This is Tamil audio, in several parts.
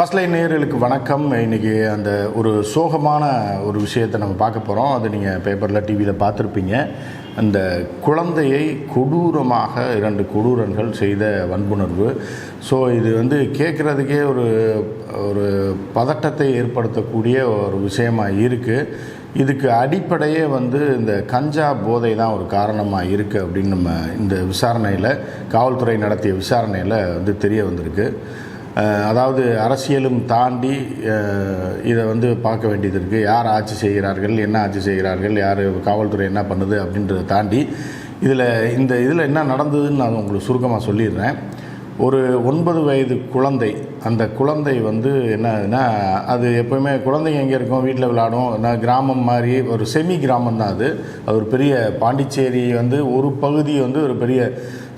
ஃபர்ஸ்ட் லைன் நேர்களுக்கு வணக்கம். இன்றைக்கி அந்த ஒரு சோகமான ஒரு விஷயத்தை நம்ம பார்க்க போகிறோம் அது நீங்கள் பேப்பரில் டிவியில் பார்த்துருப்பீங்க. அந்த குழந்தையை கொடூரமாக இரண்டு கொடூரங்கள் செய்த வன்புணர்வு. ஸோ இது வந்து கேட்குறதுக்கே ஒரு ஒரு பதட்டத்தை ஏற்படுத்தக்கூடிய ஒரு விஷயமாக இருக்குது இதுக்கு அடிப்படையே வந்து இந்த கஞ்சா போதை தான் ஒரு காரணமாக இருக்குது அப்படின்னு நம்ம இந்த விசாரணையில் காவல்துறை நடத்திய விசாரணையில் வந்து தெரிய வந்திருக்கு. அதாவது அரசியலும் தாண்டி இதை வந்து பார்க்க வேண்டியது இருக்குது யார் ஆட்சி செய்கிறார்கள் என்ன ஆட்சி செய்கிறார்கள் யார் காவல்துறை என்ன பண்ணுது அப்படின்றத தாண்டி இதில் இந்த இதில் என்ன நடந்ததுன்னு நான் உங்களுக்கு சுருக்கமாக சொல்லிடுறேன். ஒரு ஒன்பது வயது குழந்தை அந்த குழந்தை வந்து என்னதுன்னா அது எப்போயுமே குழந்தைங்க எங்கே இருக்கும்? வீட்டில் விளாடும் நான் கிராமம் மாதிரி ஒரு செமி கிராமம் தான் அது. அது ஒரு பெரிய பாண்டிச்சேரி வந்து ஒரு பகுதி வந்து ஒரு பெரிய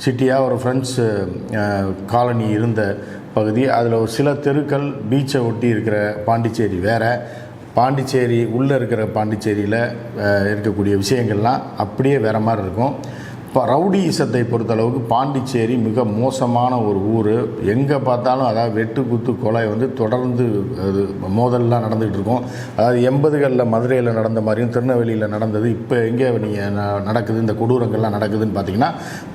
சிட்டியாக ஒரு ஃப்ரெண்ட்ஸ் காலனி இருந்த பகுதி. அதில் ஒரு சில தெருக்கள் பீச்சை ஒட்டி இருக்கிற பாண்டிச்சேரி வேறு. பாண்டிச்சேரி உள்ளே இருக்கிற பாண்டிச்சேரியில் இருக்கக்கூடிய விஷயங்கள்லாம் அப்படியே வேறு மாதிரி இருக்கும். இப்போ ரவுடிசத்தை பொறுத்தளவுக்கு பாண்டிச்சேரி மிக மோசமான ஒரு ஊர். எங்கே பார்த்தாலும் அதாவது வெட்டு குத்து கொலை வந்து தொடர்ந்து அது மோதல்லாம் நடந்துகிட்டு இருக்கும். அதாவது எண்பதுகளில் மதுரையில் நடந்த மாதிரியும் திருநெல்வேலியில் நடந்தது இப்போ எங்கே நீங்கள் நடக்குது இந்த கொடூரங்கள்லாம் நடக்குதுன்னு பார்த்தீங்கன்னா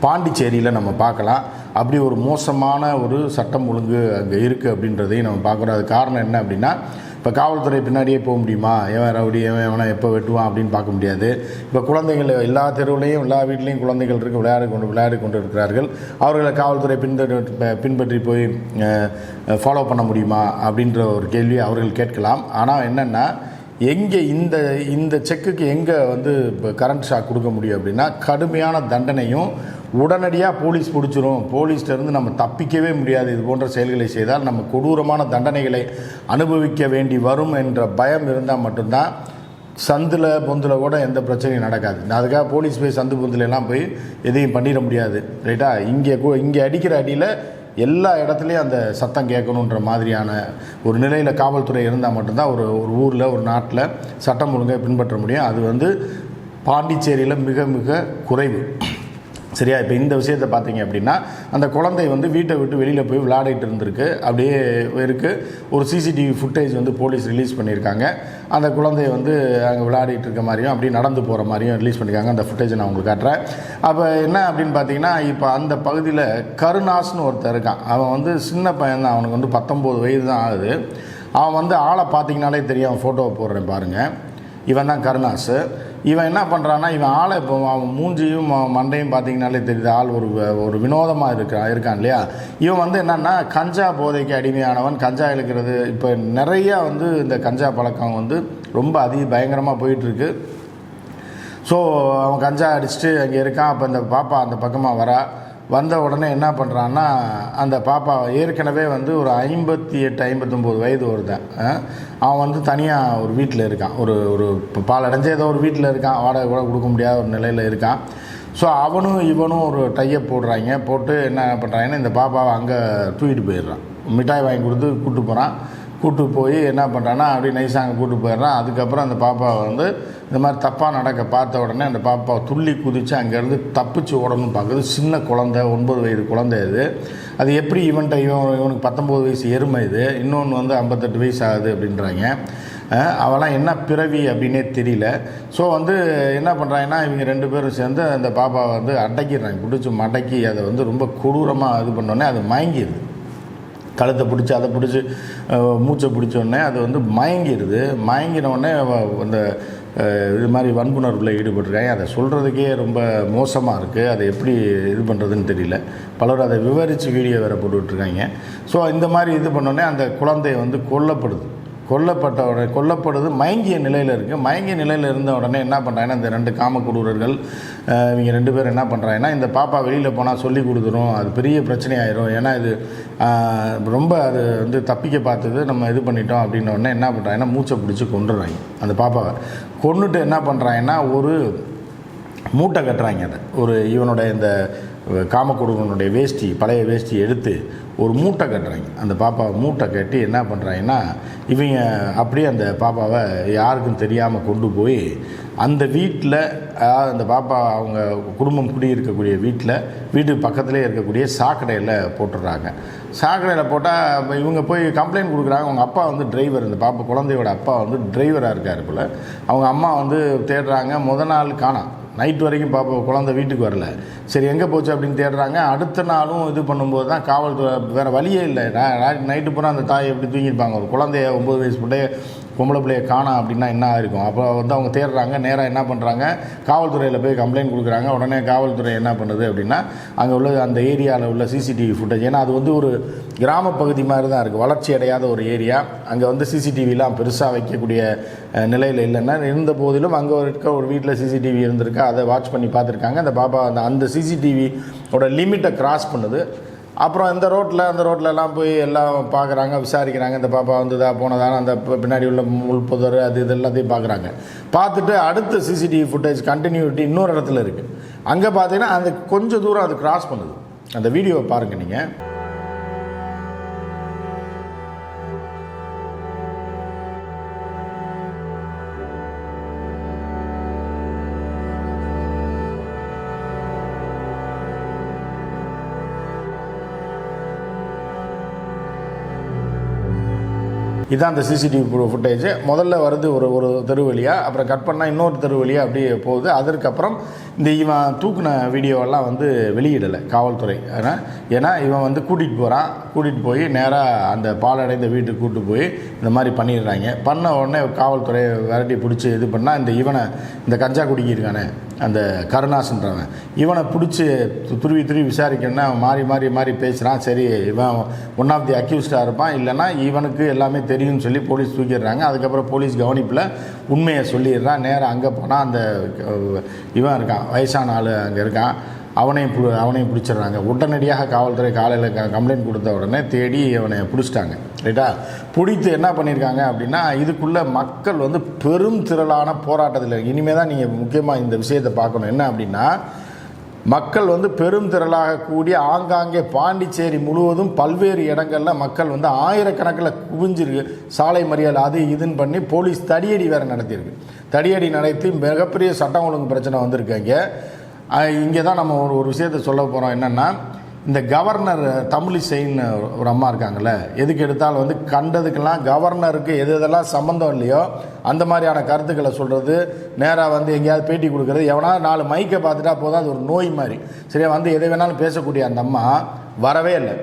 பாண்டிச்சேரியில் நம்ம பார்க்கலாம். அப்படி ஒரு மோசமான ஒரு சட்டம் ஒழுங்கு அங்கே இருக்குது அப்படின்றதையும் நம்ம பார்க்குறோம். அது காரணம் என்ன அப்படின்னா இப்போ காவல்துறை பின்னாடியே போக முடியுமா? எவன் ரவுடி எவன் எவனை எப்போ வெட்டுவான் அப்படின்னு பார்க்க முடியாது. இப்போ குழந்தைகள் எல்லா தெருவுலையும் எல்லா வீட்லேயும் குழந்தைகள் இருக்குது விளையாடி கொண்டு விளையாடி கொண்டு இருக்கிறார்கள் அவர்களை காவல்துறை பின்பற்றி பின்பற்றி போய் ஃபாலோ பண்ண முடியுமா? அப்படின்ற ஒரு கேள்வி அவர்கள் கேட்கலாம். ஆனால் என்னென்னா எங்கே இந்த இந்த செக்குக்கு எங்கே வந்து இப்போ கரண்ட் ஷாக் கொடுக்க முடியும் அப்படின்னா கடுமையான தண்டனையும் உடனடியாக போலீஸ் பிடிச்சிரும். போலீஸ்லேருந்து நம்ம தப்பிக்கவே முடியாது. இது போன்ற செயல்களை செய்தால் நம்ம கொடூரமான தண்டனைகளை அனுபவிக்க வேண்டி வரும் என்ற பயம் இருந்தால் மட்டும்தான் சந்தில் பொந்தில் கூட எந்த பிரச்சனையும் நடக்காது. நான் அதுக்காக போலீஸ் போய் சந்து பொந்தில் எல்லாம் போய் எதையும் பண்ணிட முடியாது. ரைட்டா? இங்கே இங்கே அடிக்கிற அடியில் எல்லா இடத்துலையும் அந்த சத்தம் கேட்கணுன்ற மாதிரியான ஒரு நிலையில் காவல்துறை இருந்தால் மட்டும்தான் ஒரு ஒரு ஊரில் ஒரு நாட்டில் சட்டம் ஒழுங்கை பின்பற்ற முடியும். அது வந்து பாண்டிச்சேரியில் மிக மிக குறைவு. சரியா? இப்போ இந்த விஷயத்தை பார்த்தீங்க அப்படின்னா அந்த குழந்தை வந்து வீட்டை விட்டு வெளியில் போய் விளையாடிட்டு இருந்திருக்கு. அப்படியே இருக்குது ஒரு சிசிடிவி ஃபுட்டேஜ் வந்து போலீஸ் ரிலீஸ் பண்ணியிருக்காங்க. அந்த குழந்தைய வந்து அங்கே விளையாடிட்டு இருக்க மாதிரியும் அப்படியே நடந்து போகிற மாதிரியும் ரிலீஸ் பண்ணியிருக்காங்க. அந்த ஃபுட்டேஜை நான் உங்களுக்கு காட்டுறேன். அப்போ என்ன அப்படின்னு பார்த்தீங்கன்னா இப்போ அந்த பகுதியில் கருணாஸ்னு ஒருத்தர் இருக்கான். அவன் வந்து சின்ன பையன் தான் அவனுக்கு வந்து பத்தொம்போது வயது தான் ஆகுது. அவன் வந்து ஆளை பார்த்தீங்கனாலே தெரியும். அவன் ஃபோட்டோவை போடுறேன் பாருங்கள் இவன் தான் கருணாஸ். இவன் என்ன பண்ணுறான்னா இவன் ஆளை இப்போ அவன் மூஞ்சியும் மண்டையும் பார்த்தீங்கனாலே தெரியுது ஆள் ஒரு ஒரு வினோதமாக இருக்கான் இருக்கான் இல்லையா? இவன் வந்து என்னன்னா கஞ்சா போதைக்கு அடிமையானவன் கஞ்சா இழுக்கிறது. இப்போ நிறையா வந்து இந்த கஞ்சா பழக்கம் வந்து ரொம்ப அதி பயங்கரமாக போயிட்டுருக்கு. ஸோ அவன் கஞ்சா அடிச்சுட்டு அங்கே இருக்கான். அப்போ இந்த பாப்பா அந்த பக்கமாக வரா. வந்த உடனே என்ன பண்ணுறான்னா அந்த பாப்பா ஏற்கனவே வந்து ஒரு ஐம்பத்தி எட்டு ஐம்பத்தொம்போது வயது ஒருத்தன். அவன் வந்து தனியாக ஒரு வீட்டில் இருக்கான். ஒரு ஒரு பால் அடைஞ்ச ஏதோ ஒரு வீட்டில் இருக்கான். வாடகை கூட கொடுக்க முடியாத ஒரு நிலையில் இருக்கான். ஸோ அவனும் இவனும் ஒரு டையப் போடுறாங்க. போட்டு என்ன பண்ணுறாங்கன்னா இந்த பாப்பாவை அங்கே தூக்கிட்டு போயிடுறான். மிட்டாய் வாங்கி கொடுத்து கூப்பிட்டு போகிறான் கூட்டு போய் என்ன பண்ணுறான்னா அப்படியே நைஸாக அங்கே கூட்டு போயிடுறான். அதுக்கப்புறம் அந்த பாப்பாவை வந்து இந்த மாதிரி தப்பாக நடக்க பார்த்த உடனே அந்த பாப்பா துள்ளி குதித்து அங்கேருந்து தப்பிச்சு ஓடணும்னு பார்க்குது. சின்ன குழந்தை ஒன்பது வயது குழந்தை இது அது எப்படி இவன்ட்ட இவன் இவனுக்கு பத்தொம்போது வயசு எருமை இது. இன்னொன்று வந்து ஐம்பத்தெட்டு வயசு ஆகுது அப்படின்றாங்க. அவெல்லாம் என்ன பிறவி அப்படின்னே தெரியல. ஸோ வந்து என்ன பண்ணுறாங்கன்னா இவங்க ரெண்டு பேரும் சேர்ந்து அந்த பாப்பாவை வந்து அடக்கிடுறாங்க. பிடிச்சி மடக்கி அதை வந்து ரொம்ப கொடூரமாக இது பண்ணோடனே அது மயங்கிடுது. கழுத்தை பிடிச்சி அதை பிடிச்சி மூச்சை பிடிச்சோடனே அது வந்து மயங்கிடுது மயங்கினோடனே அந்த இது மாதிரி வன்புணர்வில் ஈடுபட்டிருக்காங்க அதை சொல்கிறதுக்கே ரொம்ப மோசமாக இருக்குது அதை எப்படி இது பண்ணுறதுன்னு தெரியல. பலர் அதை விவரித்து வீடியோ வேறு போட்டுட்ருக்காங்க ஸோ இந்த மாதிரி இது பண்ணோடனே அந்த குழந்தை வந்து கொல்லப்படுது. கொல்லப்பட்ட உடனே கொல்லப்படுது மயங்கிய நிலையில் இருக்குது மயங்கிய நிலையில் இருந்த உடனே என்ன பண்ணுறாங்கன்னா இந்த ரெண்டு காமக்குடூரர்கள் இவங்க ரெண்டு பேரும் என்ன பண்ணுறாங்கன்னா இந்த பாப்பா வெளியில் போனால் சொல்லி கொடுத்துரும். அது பெரிய பிரச்சனையாயிரும். ஏன்னா இது ரொம்ப அது வந்து தப்பிக்க பார்த்தது. நம்ம இது பண்ணிட்டோம் அப்படின்ன உடனே என்ன பண்ணுறாங்கன்னா மூச்சை பிடிச்சி கொண்டுடுறாங்க அந்த பாப்பாவை கொண்டுட்டு என்ன பண்ணுறாங்கன்னா ஒரு மூட்டை கட்டுறாங்க அதை. ஒரு இவனுடைய இந்த காமக்குடுவனுடைய வேஷ்டி பழைய வேஷ்டி எடுத்து ஒரு மூட்டை கட்டுறாங்க. அந்த பாப்பாவை மூட்டை கட்டி என்ன பண்ணுறாங்கன்னா இவங்க அப்படியே அந்த பாப்பாவை யாருக்கும் தெரியாமல் கொண்டு போய் அந்த வீட்டில் அதாவது அந்த பாப்பா அவங்க குடும்பம் குடியிருக்கக்கூடிய வீட்டில் வீட்டுக்கு பக்கத்துலேயே இருக்கக்கூடிய சாக்கடையில் போட்டுடுறாங்க. சாக்கடையில் போட்டால் இவங்க போய் கம்ப்ளைண்ட் கொடுக்குறாங்க. அவங்க அப்பா வந்து டிரைவர் இந்த பாப்பா குழந்தையோட அப்பா வந்து டிரைவராக இருக்கார் போல். அவங்க அம்மா வந்து தேடுறாங்க. முத நாள் காணோம். நைட் வரைக்கும் பாப்பா குழந்தை வீட்டுக்கு வரல. சரி எங்கே போச்சு அப்படின்னு தேடுறாங்க. அடுத்த நாளும் இது பண்ணும்போது தான் காவல்துறை வேறு வழியே இல்லை. நைட்டு பூரா அந்த தாய் எப்படி தூங்கியிருப்பாங்க? ஒரு குழந்தைய ஒம்பது வயசு பிள்ளைய பொம்பளை பிள்ளைய காணோம் அப்படின்னா என்ன இருக்கும் அப்போ வந்து அவங்க தேடுறாங்க நேராக என்ன பண்ணுறாங்க காவல்துறையில் போய் கம்ப்ளைண்ட் கொடுக்குறாங்க. உடனே காவல்துறை என்ன பண்ணுது அப்படின்னா அங்கே உள்ள அந்த ஏரியாவில் உள்ள சிசிடிவி ஃபுட்டேஜ் ஏன்னா அது வந்து ஒரு கிராம பகுதி மாதிரி தான் இருக்குது வளர்ச்சி அடையாத ஒரு ஏரியா. அங்கே வந்து சிசிடிவிலாம் பெருசாக வைக்கக்கூடிய நிலையில் இல்லைன்னா இருந்த போதிலும் அங்கே இருக்க ஒரு வீட்டில் சிசிடிவி இருந்திருக்கு. அதை வாட்ச் பண்ணி பார்த்துருக்காங்க. அந்த பாப்பா அந்த அந்த சிசிடிவியோட லிமிட்டை கிராஸ் பண்ணுது. அப்புறம் இந்த ரோட்டில் அந்த ரோட்ல எல்லாம் போய் எல்லாம் பார்க்குறாங்க விசாரிக்கிறாங்க. இந்த பாப்பா வந்ததா போனதான அந்த பின்னாடி உள்ள முள் புதர் அது இது எல்லாத்தையும் பார்க்குறாங்க பார்த்துட்டு அடுத்த சிசிடிவி ஃபுட்டேஜ் கண்டினியூட்டி இன்னொரு இடத்துல இருக்குது அங்கே பார்த்தீங்கன்னா அந்த கொஞ்சம் தூரம் அது கிராஸ் பண்ணுது. அந்த வீடியோவை பாருங்கள் நீங்கள் இதுதான் அந்த சிசிடிவி ஃபுட்டேஜ் முதல்ல வருது ஒரு ஒரு தெரு வழியாக அப்புறம் கட் பண்ணால் இன்னொரு தெரு வழியாக அப்படியே போகுது. அதற்கப்புறம் இந்த இவன் தூக்குன வீடியோவெல்லாம் வந்து வெளியிடலை காவல்துறை. ஏன்னா ஏன்னா இவன் வந்து கூட்டிகிட்டு போகிறான் கூட்டிகிட்டு போய் நேராக அந்த பாலடைந்த வீட்டுக்கு கூட்டு போய் இந்த மாதிரி பண்ணிடுறாங்க. பண்ண உடனே காவல்துறை விரட்டி பிடிச்சி இது பண்ணால் இந்த இவனை இந்த கஞ்சா குடிக்கிருக்கானே அந்த கருணாசுன்றவன். இவனை பிடிச்சி து- துருவி துருவி விசாரிக்கணும்னா அவன் மாறி மாறி மாறி பேசுகிறான் சரி இவன் ஒன் ஆஃப் தி அக்யூஸ்டாக இருப்பான். இல்லைன்னா இவனுக்கு எல்லாமே தெரியும்னு சொல்லி போலீஸ் தூக்கிடுறாங்க. அதுக்கப்புறம் போலீஸ் கவனிப்பில் உண்மையை சொல்லிடுறான். நேராக அங்கே போனால் அந்த இவன் இருக்கான். வயசான ஆள் அங்கே இருக்கான். அவனையும் பு அவனையும் பிடிச்சிடுறாங்க. உடனடியாக காவல்துறை காலையில் க கம்ப்ளைண்ட் கொடுத்த உடனே தேடி அவனை பிடிச்சிட்டாங்க. ரைட்டா? பிடித்து என்ன பண்ணியிருக்காங்க அப்படின்னா இதுக்குள்ளே மக்கள் வந்து பெரும் திரளான போராட்டத்தில் இனிமேல் தான் நீங்கள் முக்கியமாக இந்த விஷயத்தை பார்க்கணும். என்ன அப்படின்னா மக்கள் வந்து பெரும் திரளாக கூடி ஆங்காங்கே பாண்டிச்சேரி முழுவதும் பல்வேறு இடங்கள்ல மக்கள் வந்து ஆயிரக்கணக்கில் குவிஞ்சிருக்கு. சாலை மறியல் அது இதுன்னு பண்ணி போலீஸ் தடியடி வேறு நடத்தியிருக்கு. தடியடி நடத்தி மிகப்பெரிய சட்டம் ஒழுங்கு பிரச்சனை வந்திருக்காங்க இங்கே தான் நம்ம ஒரு ஒரு விஷயத்தை சொல்ல போகிறோம் என்னென்னா இந்த கவர்னர் தமிழிசைன்னு ஒரு அம்மா இருக்காங்கல்ல எதுக்கு எடுத்தாலும் வந்து கண்டதுக்கெல்லாம் கவர்னருக்கு எது எதெல்லாம் சம்மந்தம் இல்லையோ அந்த மாதிரியான கருத்துக்களை சொல்கிறது நேராக வந்து எங்கேயாவது பேட்டி கொடுக்குறது எவனா நாலு மைக்கை பார்த்துட்டா போதும் அது ஒரு நோய் மாதிரி. சரியா வந்து எதை வேணாலும் பேசக்கூடிய அந்த அம்மா வரவே இல்லை.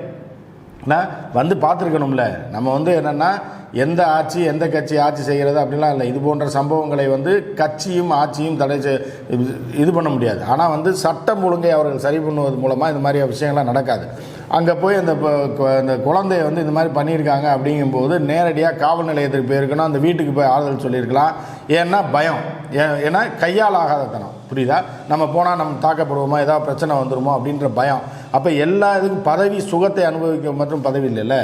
நான் வந்து பார்த்துருக்கணும்ல. நம்ம வந்து என்னென்னா எந்த ஆட்சி எந்த கட்சி ஆட்சி செய்கிறது அப்படிலாம் இல்லை. இது போன்ற சம்பவங்களை வந்து கட்சியும் ஆட்சியும் தடை செய் இது- இது பண்ண முடியாது. ஆனால் வந்து சட்டம் ஒழுங்கை அவர்கள் சரி பண்ணுவது மூலமாக இந்த மாதிரி விஷயங்கள்லாம் நடக்காது. அங்கே போய் அந்த அந்த குழந்தைய வந்து இந்த மாதிரி பண்ணியிருக்காங்க அப்படிங்கும்போது நேரடியாக காவல் நிலையத்துக்கு போயிருக்கணும். அந்த வீட்டுக்கு போய் ஆறுதல் சொல்லியிருக்கலாம். ஏன்னா பயம். ஏன்னா கையால் ஆகாதத்தனம். புரியுதா? நம்ம போனால் நம்ம தாக்கப்படுவோமா? ஏதாவது பிரச்சனை வந்துடுமோ அப்படின்ற பயம். அப்போ எல்லா இதுக்கும் பதவி சுகத்தை அனுபவிக்க மட்டும் பதவி இல்லைல்ல.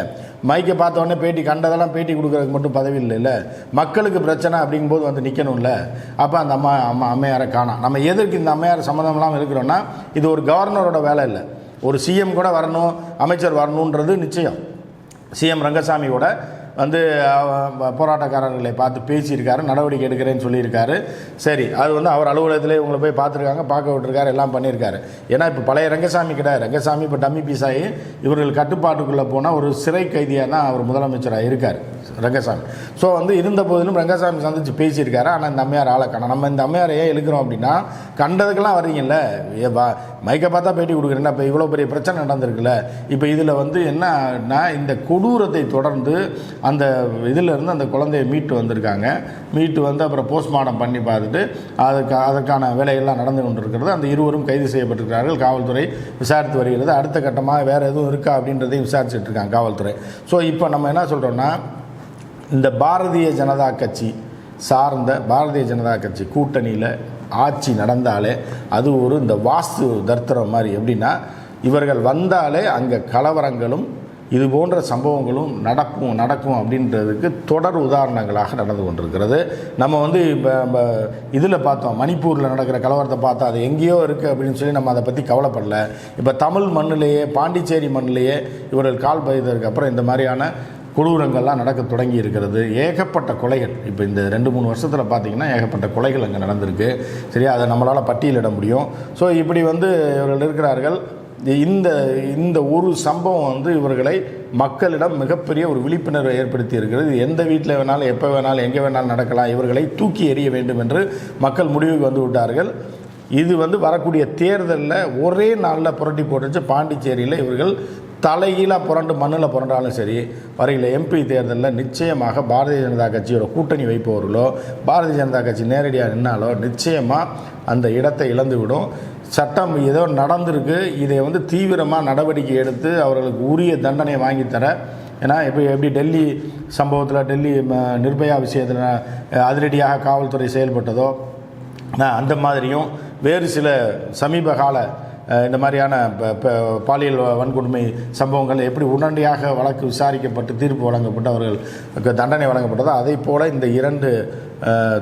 மைக்கை பார்த்த பேட்டி கண்டதெல்லாம் பேட்டி கொடுக்குறதுக்கு மட்டும் பதவி இல்லைல்ல. மக்களுக்கு பிரச்சனை அப்படிங்கும்போது வந்து நிற்கணும்ல அப்போ அந்த அம்மா அம்மா அம்மையாரை காணோம். நம்ம எதற்கு இந்த அம்மையார் சம்மந்தம்லாம் இருக்கிறோன்னா இது ஒரு கவர்னரோட வேலை இல்லை. ஒரு சிஎம் கூட வரணும் அமைச்சர் வரணுன்றது நிச்சயம். சிஎம் ரங்கசாமியோட வந்து போராட்டக்காரர்களை பார்த்து பேசியிருக்காரு நடவடிக்கை எடுக்கிறேன்னு சொல்லியிருக்காரு. சரி அது வந்து அவர் அலுவலகத்திலே இவங்களை போய் பார்த்துருக்காங்க பார்க்க விட்டுருக்காரு எல்லாம் பண்ணியிருக்காரு. ஏன்னா இப்போ பழைய ரங்கசாமி கிடையாது ரங்கசாமி இப்போ டம்மி பீஸ் ஆகி இவர்கள் கட்டுப்பாட்டுக்குள்ளே போனால் ஒரு சிறை கைதியாக தான் அவர் முதலமைச்சராக இருக்கார். ரங்கசாமி. ஸோ வந்து இருந்த போதிலும் ரங்கசாமி சந்திச்சு பேசியிருக்காரு. ஆனால் இந்த அம்மையார் ஆளை காணும். நம்ம இந்த அம்மையாரை ஏன் இழுக்கிறோம் அப்படின்னா கண்டதுக்கெல்லாம் வர்றீங்கல்ல? ஏ வா மைக்கை பார்த்தா பேட்டி கொடுக்குறேன்னா இப்போ இவ்வளோ பெரிய பிரச்சனை நடந்திருக்குல்ல? இப்போ இதில் வந்து என்னன்னா இந்த கொடூரத்தை தொடர்ந்து அந்த இதிலிருந்து அந்த குழந்தையை மீட்டு வந்திருக்காங்க. மீட்டு வந்து அப்புறம் போஸ்ட்மார்ட்டம் பண்ணி பார்த்துட்டு அதுக்கு அதற்கான வேலைகள்லாம் நடந்து கொண்டிருக்கிறது. அந்த இருவரும் கைது செய்யப்பட்டிருக்கிறார்கள். காவல்துறை விசாரித்து வருகிறது. அடுத்த கட்டமாக வேறு எதுவும் இருக்கா அப்படின்றதையும் விசாரிச்சுட்டு இருக்காங்க காவல்துறை. ஸோ இப்போ நம்ம என்ன சொல்கிறோன்னா இந்த பாரதிய ஜனதா கட்சி சார்ந்த பாரதிய ஜனதா கட்சி கூட்டணியில் ஆட்சி நடந்தாலே அது ஒரு இந்த வாஸ்து தர்த்தரம் மாதிரி. எப்படின்னா இவர்கள் வந்தாலே அங்கே கலவரங்களும் இது போன்ற சம்பவங்களும் நடக்கும் நடக்கும் அப்படின்றதுக்கு தொடர் உதாரணங்களாக நடந்து கொண்டிருக்கிறது. நம்ம வந்து இப்போ இதில் பார்த்தோம் மணிப்பூரில் நடக்கிற கலவரத்தை பார்த்தா அது எங்கேயோ இருக்குது அப்படின்னு சொல்லி நம்ம அதை பற்றி கவலைப்படல. இப்போ தமிழ் மண்ணிலேயே பாண்டிச்சேரி மண்ணிலேயே இவர்கள் கால் பதித்ததுக்கப்புறம் இந்த மாதிரியான கொடூரங்கள்லாம் நடக்க தொடங்கி இருக்கிறது. ஏகப்பட்ட கொலைகள். இப்போ இந்த ரெண்டு மூணு வருஷத்தில் பார்த்தீங்கன்னா ஏகப்பட்ட கொலைகள் அங்கே நடந்திருக்கு. சரியா? அதை நம்மளால் பட்டியலிட முடியும். ஸோ இப்படி வந்து இவர்கள் இருக்கிறார்கள். இந்த இந்த ஒரு சம்பவம் வந்து இவர்களை மக்களிடம் மிகப்பெரிய ஒரு விழிப்புணர்வை ஏற்படுத்தி இருக்கிறது. எந்த வீட்டில் வேணாலும் எப்போ வேணாலும் எங்கே வேணாலும் நடக்கலாம். இவர்களை தூக்கி எறிய வேண்டும் என்று மக்கள் முடிவுக்கு வந்து விட்டார்கள். இது வந்து வரக்கூடிய தேர்தலில் ஒரே நாளில் புரட்டி போட்டுச்சு பாண்டிச்சேரியில் இவர்கள் தலைகீழாக புரண்டு மண்ணில் புரண்டாலும் சரி வரையில் எம்பி தேர்தலில் நிச்சயமாக பாரதிய ஜனதா கட்சியோட கூட்டணி வைப்பவர்களோ பாரதிய ஜனதா கட்சி நேரடியாக நின்னாலோ நிச்சயமாக அந்த இடத்தை இழந்துவிடும். சட்டம் ஏதோ நடந்திருக்கு இதை வந்து தீவிரமாக நடவடிக்கை எடுத்து அவர்களுக்கு உரிய தண்டனை வாங்கித்தர ஏன்னா இப்போ எப்படி டெல்லி சம்பவத்தில் டெல்லி ம- நிர்பயா விஷயத்தில் அதிரடியாக காவல்துறை செயல்பட்டதோ அந்த மாதிரியும் வேறு சில சமீப கால இந்த மாதிரியான ப- ப- பாலியல் வ- வன்கொடுமை சம்பவங்கள் எப்படி உடனடியாக வழக்கு விசாரிக்கப்பட்டு தீர்ப்பு வழங்கப்பட்டு அவர்களுக்கு தண்டனை வழங்கப்பட்டதோ அதே போல் இந்த இரண்டு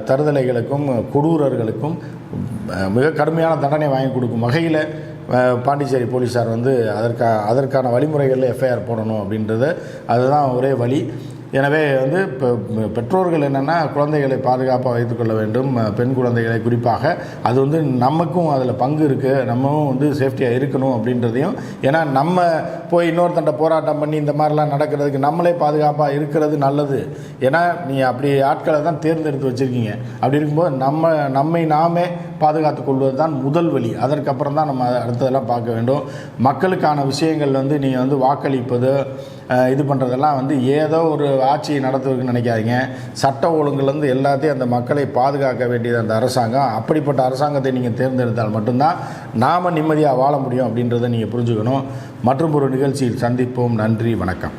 தருதலைகளுக்கும் கொடூரர்களுக்கும் மிக கடுமையான தண்டனை வாங்கி கொடுக்கும் வகையில் பாண்டிச்சேரி போலீஸார் வந்து அதற்கா அதற்கான வழிமுறைகளில் எஃப்ஐஆர் போடணும் அப்படின்றது அதுதான் ஒரே வழி. எனவே வந்து இப்போ பெற்றோர்கள் என்னென்னா குழந்தைகளை பாதுகாப்பாக வைத்துக்கொள்ள வேண்டும். பெண் குழந்தைகளை குறிப்பாக. அது வந்து நமக்கும் அதில் பங்கு இருக்குது நம்மவும் வந்து சேஃப்டியாக இருக்கணும் அப்படின்றதையும். ஏன்னா நம்ம போய் இன்னொருத்தண்ட போராட்டம் பண்ணி இந்த மாதிரிலாம் நடக்கிறதுக்கு நம்மளே பாதுகாப்பாக இருக்கிறது நல்லது. ஏன்னா நீ அப்படி ஆட்களை தான் தேர்ந்தெடுத்து வச்சுருக்கீங்க. அப்படி இருக்கும்போது நம்ம நம்மை நாமே பாதுகாத்து கொள்வது தான் முதல் வழி. அதற்கப்புறம் தான் நம்ம அடுத்ததெல்லாம் பார்க்க வேண்டும். மக்களுக்கான விஷயங்கள் வந்து நீங்கள் வந்து வாக்களிப்பது இது பண்ணுறதெல்லாம் வந்து ஏதோ ஒரு ஆட்சியை நடத்துவதுன்னு நினைக்காதீங்க. சட்ட ஒழுங்குலேருந்து எல்லாத்தையும் அந்த மக்களை பாதுகாக்க வேண்டியது அந்த அரசாங்கம். அப்படிப்பட்ட அரசாங்கத்தை நீங்கள் தேர்ந்தெடுத்தால் மட்டும்தான் நாம் நிம்மதியாக வாழ முடியும் அப்படின்றத நீங்கள் புரிஞ்சுக்கணும். மற்றும் ஒரு நிகழ்ச்சியில் சந்திப்போம். நன்றி வணக்கம்.